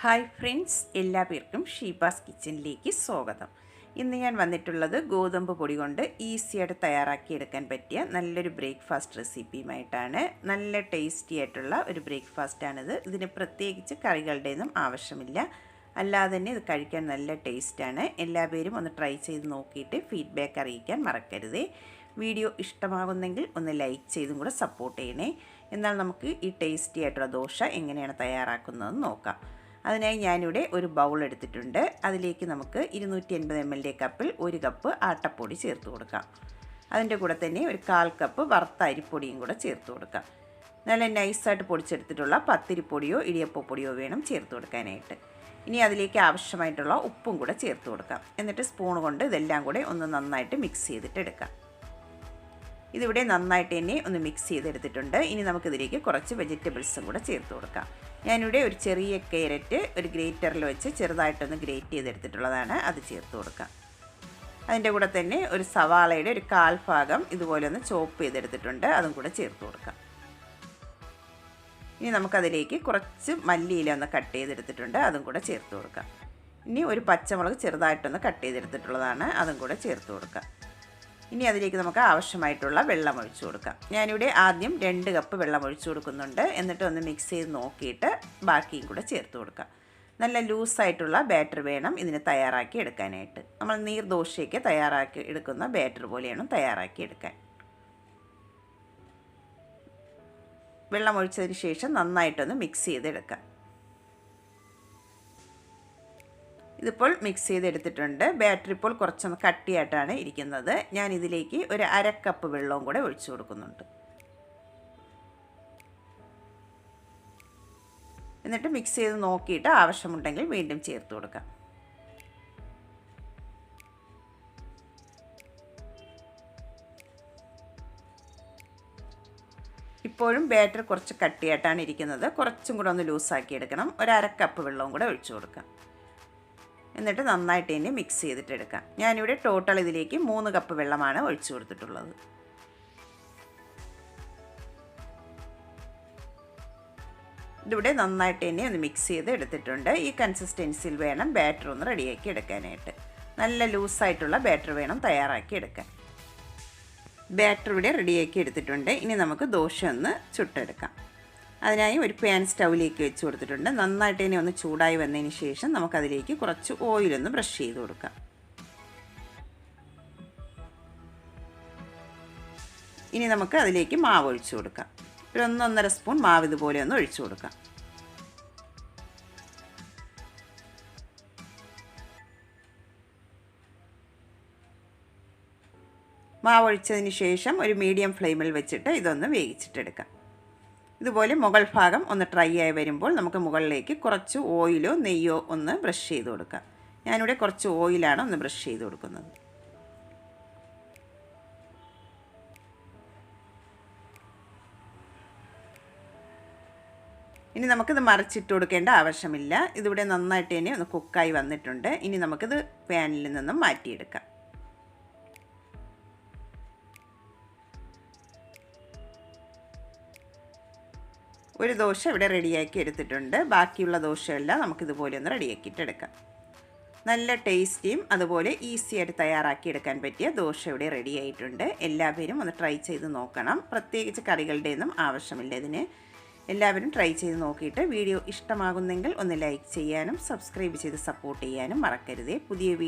Hi friends എല്ലാ പേർക്കും ഷീബാസ് കിച്ചണിലേക്ക് സ്വാഗതം. ഇന്ന് ഞാൻ വന്നിട്ടുള്ളത് ഗോതമ്പ് പൊടി കൊണ്ട് ഈസിയായിട്ട് തയ്യാറാക്കിയെടുക്കാൻ പറ്റിയ നല്ലൊരു ബ്രേക്ക്ഫാസ്റ്റ് റെസിപ്പിയുമായിട്ടാണ് നല്ല ടേസ്റ്റി ആയിട്ടുള്ള ഒരു ബ്രേക്ക്ഫാസ്റ്റാണിത് ഇതിന് പ്രത്യേകിച്ച് കറികളുടെയൊന്നും ആവശ്യമില്ല. അല്ലാതെ തന്നെ ഇത് കഴിക്കാൻ നല്ല ടേസ്റ്റാണ് എല്ലാ പേരും ഒന്ന് ട്രൈ ചെയ്ത് നോക്കിയിട്ട് ഫീഡ്ബാക്ക് അറിയിക്കാൻ മറക്കരുതേ. വീഡിയോ ഇഷ്ടമാകുന്നെങ്കിൽ ഒന്ന് ലൈക്ക് ചെയ്തും കൂടെ സപ്പോർട്ട് ചെയ്യണേ. എന്നാൽ നമുക്ക് ഈ ടേസ്റ്റി ആയിട്ടുള്ള ദോശ എങ്ങനെയാണ് തയ്യാറാക്കുന്നതെന്ന് നോക്കാം. അതിനായി ഞാനിവിടെ ഒരു ബൗൾ എടുത്തിട്ടുണ്ട്. അതിലേക്ക് നമുക്ക് ഇരുന്നൂറ്റി എൺപത് എം എൽ കപ്പിൽ ഒരു കപ്പ് ആട്ടപ്പൊടി ചേർത്ത് കൊടുക്കാം. അതിന്റെ കൂടെ തന്നെ ഒരു കാൽ കപ്പ് വറുത്ത അരിപ്പൊടിയും കൂടെ ചേർത്ത് കൊടുക്കാം. നല്ല നൈസായിട്ട് പൊടിച്ചെടുത്തിട്ടുള്ള പത്തിരിപ്പൊടിയോ ഇടിയപ്പപ്പൊടിയോ വേണം ചേർത്ത് കൊടുക്കാനായിട്ട്. ഇനി അതിലേക്ക് ആവശ്യമായിട്ടുള്ള ഉപ്പും കൂടെ ചേർത്ത് കൊടുക്കാം. എന്നിട്ട് സ്പൂൺ കൊണ്ട് ഇതെല്ലാം കൂടെ ഒന്ന് നന്നായിട്ട് മിക്സ് ചെയ്തിട്ട് എടുക്കാം. ഇതിവിടെ നന്നായിട്ട് തന്നെ ഒന്ന് മിക്സ് ചെയ്തെടുത്തിട്ടുണ്ട്. ഇനി നമുക്കിതിലേക്ക് കുറച്ച് വെജിറ്റബിൾസും കൂടെ ചേർത്ത് കൊടുക്കാം. ഞാനിവിടെ ഒരു ചെറിയ കാരറ്റ് ഒരു ഗ്രേറ്ററിൽ വെച്ച് ചെറുതായിട്ടൊന്ന് ഗ്രേറ്റ് ചെയ്തെടുത്തിട്ടുള്ളതാണ്. അത് ചേർത്ത് കൊടുക്കാം. അതിന്റെ കൂടെ തന്നെ ഒരു സവാളയുടെ ഒരു കാൽ ഭാഗം ഇതുപോലെ ഒന്ന് ചോപ്പ് ചെയ്തെടുത്തിട്ടുണ്ട്. അതും കൂടെ ചേർത്ത് കൊടുക്കാം. ഇനി നമുക്കതിലേക്ക് കുറച്ച് മല്ലിയില ഒന്ന് കട്ട് ചെയ്തെടുത്തിട്ടുണ്ട്. അതും കൂടെ ചേർത്ത് കൊടുക്കാം. ഇനി ഒരു പച്ചമുളക് ചെറുതായിട്ടൊന്ന് കട്ട് ചെയ്തെടുത്തിട്ടുള്ളതാണ്. അതും കൂടെ ചേർത്ത് കൊടുക്കാം. ഇനി അതിലേക്ക് നമുക്ക് ആവശ്യമായിട്ടുള്ള വെള്ളം ഒഴിച്ചു കൊടുക്കാം. ഞാനിവിടെ ആദ്യം രണ്ട് കപ്പ് വെള്ളം ഒഴിച്ചു കൊടുക്കുന്നുണ്ട്. എന്നിട്ട് ഒന്ന് മിക്സ് ചെയ്ത് നോക്കിയിട്ട് ബാക്കിയും കൂടെ ചേർത്ത് കൊടുക്കാം. നല്ല ലൂസായിട്ടുള്ള ബാറ്റർ വേണം ഇതിന് തയ്യാറാക്കി എടുക്കാനായിട്ട്. നമ്മൾ നീർദോശയ്ക്ക് തയ്യാറാക്കി എടുക്കുന്ന ബാറ്റർ പോലെയാണ് തയ്യാറാക്കി എടുക്കാൻ. വെള്ളം ഒഴിച്ചതിന് ശേഷം നന്നായിട്ടൊന്ന് മിക്സ് ചെയ്തെടുക്കാം. ഇതിപ്പോൾ മിക്സ് ചെയ്തെടുത്തിട്ടുണ്ട്. ബാറ്ററി ഇപ്പോൾ കുറച്ചൊന്ന് കട്ടിയായിട്ടാണ് ഇരിക്കുന്നത്. ഞാൻ ഇതിലേക്ക് ഒരു അര കപ്പ് വെള്ളവും കൂടെ ഒഴിച്ചു കൊടുക്കുന്നുണ്ട്. എന്നിട്ട് മിക്സ് ചെയ്ത് നോക്കിയിട്ട് ആവശ്യമുണ്ടെങ്കിൽ വീണ്ടും ചേർത്ത് കൊടുക്കാം. ഇപ്പോഴും ബാറ്റർ കുറച്ച് കട്ടിയായിട്ടാണ് ഇരിക്കുന്നത്. കുറച്ചും കൂടെ ഒന്ന് ലൂസാക്കി എടുക്കണം. ഒരു അര കപ്പ് വെള്ളവും കൂടെ ഒഴിച്ചു കൊടുക്കാം. എന്നിട്ട് നന്നായിട്ട് ഇനി മിക്സ് ചെയ്തിട്ടെടുക്കാം. ഞാനിവിടെ ടോട്ടൽ ഇതിലേക്ക് മൂന്ന് കപ്പ് വെള്ളമാണ് ഒഴിച്ചു കൊടുത്തിട്ടുള്ളത്. ഇതിവിടെ നന്നായിട്ട് തന്നെ ഒന്ന് മിക്സ് ചെയ്ത് എടുത്തിട്ടുണ്ട്. ഈ കൺസിസ്റ്റൻസിയിൽ വേണം ബാറ്റർ ഒന്ന് റെഡിയാക്കി എടുക്കാനായിട്ട്. നല്ല ലൂസായിട്ടുള്ള ബാറ്റർ വേണം തയ്യാറാക്കി എടുക്കാൻ. ബാറ്റർ ഇവിടെ റെഡിയാക്കി എടുത്തിട്ടുണ്ട്. ഇനി നമുക്ക് ദോശ ഒന്ന് ചുട്ടെടുക്കാം. അതിനായി ഒരു പാൻ സ്റ്റൗവിലേക്ക് വെച്ച് കൊടുത്തിട്ടുണ്ട്. നന്നായിട്ട് ഇനി ഒന്ന് ചൂടായി വന്നതിന് ശേഷം നമുക്കതിലേക്ക് കുറച്ച് ഓയിലൊന്ന് ബ്രഷ് ചെയ്ത് കൊടുക്കാം. ഇനി നമുക്ക് അതിലേക്ക് മാവ് ഒഴിച്ചു കൊടുക്കാം. ഒരു ഒന്നൊന്നര സ്പൂൺ മാവ് ഇതുപോലെ ഒന്ന് ഒഴിച്ചു കൊടുക്കാം. മാവ് ഒഴിച്ചതിന് ശേഷം ഒരു മീഡിയം ഫ്ലെയിമിൽ വെച്ചിട്ട് ഇതൊന്ന് വേവിച്ചിട്ടെടുക്കാം. ഇതുപോലെ മുകൾ ഭാഗം ഒന്ന് ഡ്രൈ ആയി വരുമ്പോൾ നമുക്ക് മുകളിലേക്ക് കുറച്ച് ഓയിലോ നെയ്യോ ഒന്ന് ബ്രഷ് ചെയ്ത് കൊടുക്കാം. ഞാനിവിടെ കുറച്ച് ഓയിലാണ് ഒന്ന് ബ്രഷ് ചെയ്ത് കൊടുക്കുന്നത്. ഇനി നമുക്കിത് മറിച്ചിട്ട് കൊടുക്കേണ്ട ആവശ്യമില്ല. ഇതിവിടെ നന്നായിട്ട് തന്നെ ഒന്ന് കുക്കായി വന്നിട്ടുണ്ട്. ഇനി നമുക്കിത് പാനിൽ നിന്നും മാറ്റിയെടുക്കാം. ഒരു ദോശ ഇവിടെ റെഡിയാക്കി എടുത്തിട്ടുണ്ട്. ബാക്കിയുള്ള ദോശയെല്ലാം നമുക്കിതുപോലെ ഒന്ന് റെഡിയാക്കിയിട്ട് എടുക്കാം. നല്ല ടേസ്റ്റിയും അതുപോലെ ഈസി ആയിട്ട് തയ്യാറാക്കി എടുക്കാൻ പറ്റിയ ദോശ ഇവിടെ റെഡി ആയിട്ടുണ്ട്. എല്ലാവരും ഒന്ന് ട്രൈ ചെയ്ത് നോക്കണം. പ്രത്യേകിച്ച് കറികളുടെയൊന്നും ആവശ്യമില്ല ഇതിന്. എല്ലാവരും ട്രൈ ചെയ്ത് നോക്കിയിട്ട് വീഡിയോ ഇഷ്ടമാകുന്നെങ്കിൽ ഒന്ന് ലൈക്ക് ചെയ്യാനും സബ്സ്ക്രൈബ് ചെയ്ത് സപ്പോർട്ട് ചെയ്യാനും മറക്കരുതേ. പുതിയ വീഡിയോ